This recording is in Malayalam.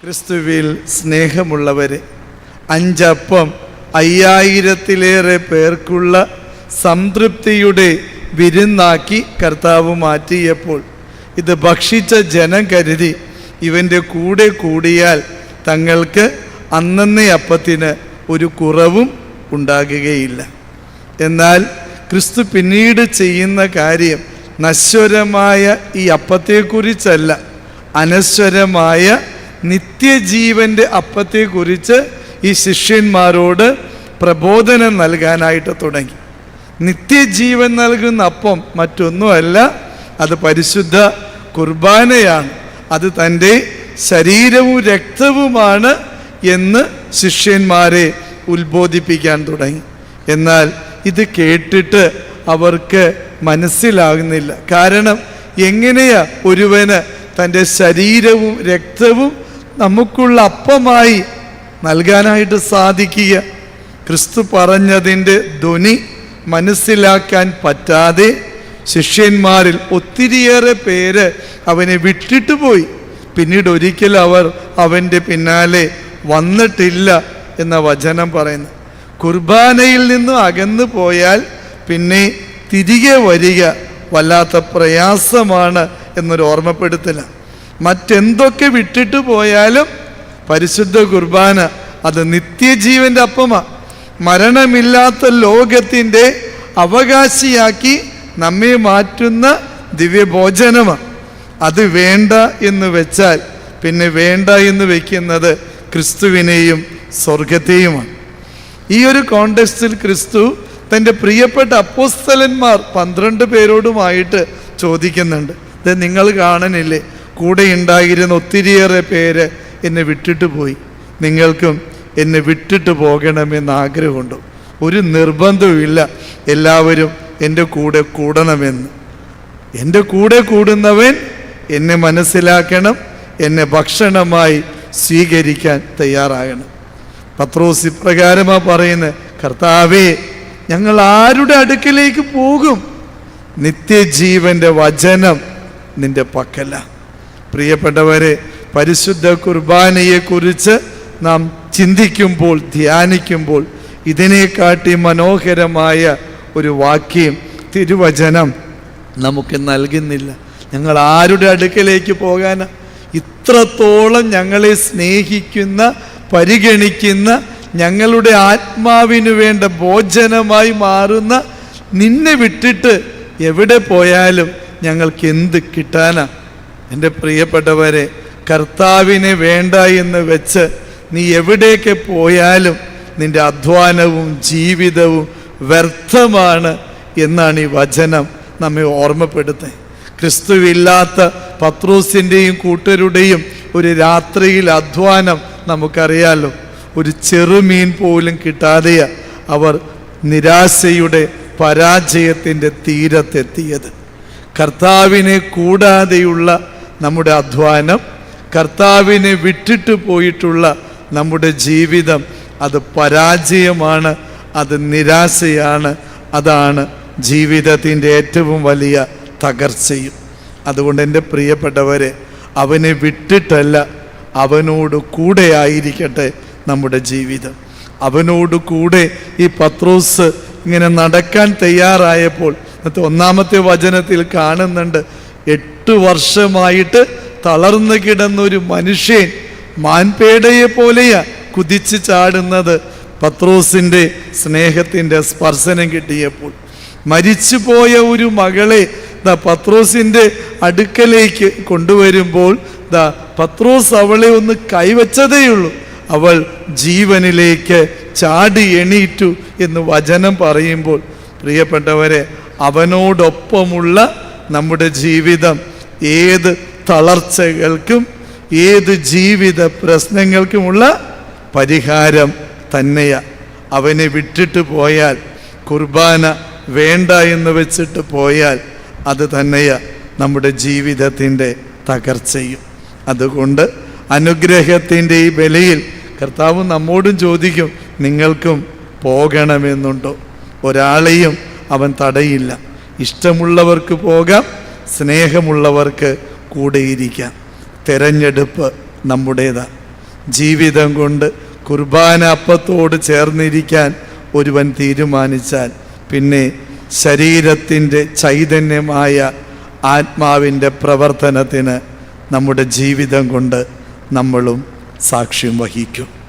ക്രിസ്തുവിൽ സ്നേഹമുള്ളവരെ അഞ്ചപ്പം അയ്യായിരത്തിലേറെ പേർക്കുള്ള സംതൃപ്തിയുടെ വിരുന്നാക്കി കർത്താവ് മാറ്റിയപ്പോൾ ഇത് ഭക്ഷിച്ച ജനം കരുതി ഇവന്റെ കൂടെ കൂടിയാൽ തങ്ങൾക്ക് അന്നന്നേ അപ്പത്തിന് ഒരു കുറവും ഉണ്ടാകുകയില്ല. എന്നാൽ ക്രിസ്തു പിന്നീട് ചെയ്യുന്ന കാര്യം നശ്വരമായ ഈ അപ്പത്തെക്കുറിച്ചല്ല. അനശ്വരമായ നിത്യജീവന്റെ അപ്പത്തെക്കുറിച്ച് ഈ ശിഷ്യന്മാരോട് പ്രബോധനം നൽകാനായിട്ട് തുടങ്ങി. നിത്യജീവൻ നൽകുന്ന അപ്പം മറ്റൊന്നുമല്ല അത് പരിശുദ്ധ കുർബാനയാണ്. അത് തന്റെ ശരീരവും രക്തവുമാണ് എന്ന് ശിഷ്യന്മാരെ ഉത്ബോധിപ്പിക്കാൻ തുടങ്ങി. എന്നാൽ ഇത് കേട്ടിട്ട് അവർക്ക് മനസ്സിലാകുന്നില്ല. കാരണം എങ്ങനെയാ ഒരുവന് തന്റെ ശരീരവും രക്തവും നമുക്കുള്ള അപ്പമായി നൽകാനായിട്ട് സാധിക്കുക? ക്രിസ്തു പറഞ്ഞതിന്റെ ധ്വനി മനസ്സിലാക്കാൻ പറ്റാതെ ശിഷ്യന്മാരിൽ ഒത്തിരിയേറെ പേര് അവനെ വിട്ടിട്ട് പോയി. പിന്നീട് ഒരിക്കലും അവർ അവന്റെ പിന്നാലെ വന്നിട്ടില്ല എന്ന വചനം പറയുന്നു. കുർബാനയിൽ നിന്നും അകന്നു പോയാൽ പിന്നെ തിരികെ വരിക വല്ലാത്ത പ്രയാസമാണ് എന്നൊരു ഓർമ്മപ്പെടുത്തല മറ്റെന്തൊക്കെ വിട്ടിട്ട് പോയാലും പരിശുദ്ധ കുർബാന അത് നിത്യജീവന്റെ അപ്പമാണ് മരണമില്ലാത്ത ലോകത്തിന്റെ അവകാശിയാക്കി നമ്മെ മാറ്റുന്ന ദിവ്യഭോജനമാണ് അത് വേണ്ട എന്ന് വെച്ചാൽ പിന്നെ വേണ്ട എന്ന് വെക്കുന്നത് ക്രിസ്തുവിനെയും സ്വർഗത്തെയുമാണ് ഈ ഒരു കോണ്ടെക്സ്റ്റിൽ ക്രിസ്തു തന്റെ പ്രിയപ്പെട്ട അപ്പോസ്തലന്മാർ പന്ത്രണ്ട് പേരോടുമായിട്ട് ചോദിക്കുന്നുണ്ട്. ഇത് നിങ്ങൾ കാണണില്ലേ കൂടെ ഉണ്ടായിരുന്ന ഒത്തിരിയേറെ പേര് എന്നെ വിട്ടിട്ട് പോയി. നിങ്ങൾക്കും എന്നെ വിട്ടിട്ട് പോകണമെന്ന് ആഗ്രഹമുണ്ട്. ഒരു നിർബന്ധവുമില്ല എല്ലാവരും എന്റെ കൂടെ കൂടണമെന്ന്. എന്റെ കൂടെ കൂടുന്നവൻ എന്നെ മനസ്സിലാക്കണം എന്നെ ഭക്ഷണമായി സ്വീകരിക്കാൻ തയ്യാറാകണം. പത്രോസ് ഇപ്രകാരമാ പറയുന്നത് കർത്താവേ ഞങ്ങൾ ആരുടെ അടുക്കിലേക്ക് പോകും? നിത്യജീവന്റെ വചനം നിന്റെ പക്കല. പ്രിയപ്പെട്ടവരെ പരിശുദ്ധ കുർബാനയെക്കുറിച്ച് നാം ചിന്തിക്കുമ്പോൾ ധ്യാനിക്കുമ്പോൾ ഇതിനെക്കാട്ടി മനോഹരമായ ഒരു വാക്യം തിരുവചനം നമുക്ക് നൽകുന്നില്ല. ഞങ്ങൾ ആരുടെ അടുക്കലേക്ക് പോകാനാ? ഇത്രത്തോളം ഞങ്ങളെ സ്നേഹിക്കുന്ന പരിഗണിക്കുന്ന ഞങ്ങളുടെ ആത്മാവിന് വേണ്ട ഭോജനമായി മാറുന്ന നിന്നെ വിട്ടിട്ട് എവിടെ പോയാലും ഞങ്ങൾക്ക് എന്ത് കിട്ടാനാ? എന്റെ പ്രിയപ്പെട്ടവരെ കർത്താവിനെ വേണ്ട എന്ന് വെച്ച് നീ എവിടേക്ക് പോയാലും നിന്റെ അധ്വാനവും ജീവിതവും വ്യർത്ഥമാണ് എന്നാണ് ഈ വചനം നമ്മെ ഓർമ്മപ്പെടുത്തുന്നത് ക്രിസ്തുവില്ലാത്ത പത്രോസിന്റെയും കൂട്ടരുടെയും ഒരു രാത്രിയിൽ അധ്വാനം നമുക്കറിയാലോ ഒരു ചെറുമീൻ പോലും കിട്ടാതെ അവർ നിരാശയുടെ പരാജയത്തിന്റെ തീരത്തെത്തിയത്. കർത്താവിനെ കൂടാതെയുള്ള നമ്മുടെ അധ്വാനം കർത്താവിനെ വിട്ടിട്ട് പോയിട്ടുള്ള നമ്മുടെ ജീവിതം അത് പരാജയമാണ് അത് നിരാശയാണ് അതാണ് ജീവിതത്തിന്റെ ഏറ്റവും വലിയ തകർച്ചയും. അതുകൊണ്ട് എന്റെ പ്രിയപ്പെട്ടവരെ അവനെ വിട്ടിട്ടല്ല അവനോട് കൂടെ ആയിരിക്കട്ടെ നമ്മുടെ ജീവിതം. അവനോട് കൂടെ ഈ പത്രോസ് ഇങ്ങനെ നടക്കാൻ തയ്യാറായപ്പോൾ ഇന്നത്തെ ഒന്നാമത്തെ വചനത്തിൽ കാണുന്നുണ്ട് എട്ട് വർഷമായിട്ട് തളർന്നു കിടന്നൊരു മനുഷ്യൻ മാൻപേടയെ പോലെയാ കുതിച്ച് ചാടുന്നത്. പത്രോസിന്റെ സ്നേഹത്തിന്റെ സ്പർശനം കിട്ടിയപ്പോൾ മരിച്ചുപോയ ഒരു മകളെ ദാ പത്രോസിന്റെ അടുക്കലേക്ക് കൊണ്ടുവരുമ്പോൾ ദാ പത്രോസ് അവളെ ഒന്ന് കൈവച്ചതേയുള്ളൂ അവൾ ജീവനിലേക്ക് ചാടി എണീറ്റു എന്ന് വചനം പറയുമ്പോൾ പ്രിയപ്പെട്ടവരെ അവനോടൊപ്പമുള്ള നമ്മുടെ ജീവിതം ഏത് തളർച്ചകൾക്കും ഏത് ജീവിത പ്രശ്നങ്ങൾക്കുമുള്ള പരിഹാരം തന്നെയാണ് അവനെ വിട്ടിട്ട് പോയാൽ കുർബാന വേണ്ട എന്ന് വെച്ചിട്ട് പോയാൽ അത് തന്നെയാ നമ്മുടെ ജീവിതത്തിന്റെ തകർച്ചയും. അതുകൊണ്ട് അനുഗ്രഹത്തിന്റെ ഈ വിലയിൽ കർത്താവ് നമ്മോടും ചോദിക്കും നിങ്ങൾക്കും പോകണമെന്നുണ്ടോ? ഒരാളെയും അവൻ തടയില്ല. ഇഷ്ടമുള്ളവർക്ക് പോകാം സ്നേഹമുള്ളവർക്ക് കൂടെയിരിക്കാം തിരഞ്ഞെടുപ്പ് നമ്മുടേതാണ് ജീവിതം കൊണ്ട് കുർബാന അപ്പത്തോട് ചേർന്നിരിക്കാൻ ഒരുവൻ തീരുമാനിച്ചാൽ പിന്നെ ശരീരത്തിന്റെ ചൈതന്യമായ ആത്മാവിന്റെ പ്രവർത്തനത്തിന് നമ്മുടെ ജീവിതം കൊണ്ട് നമ്മളും സാക്ഷ്യം വഹിക്കും.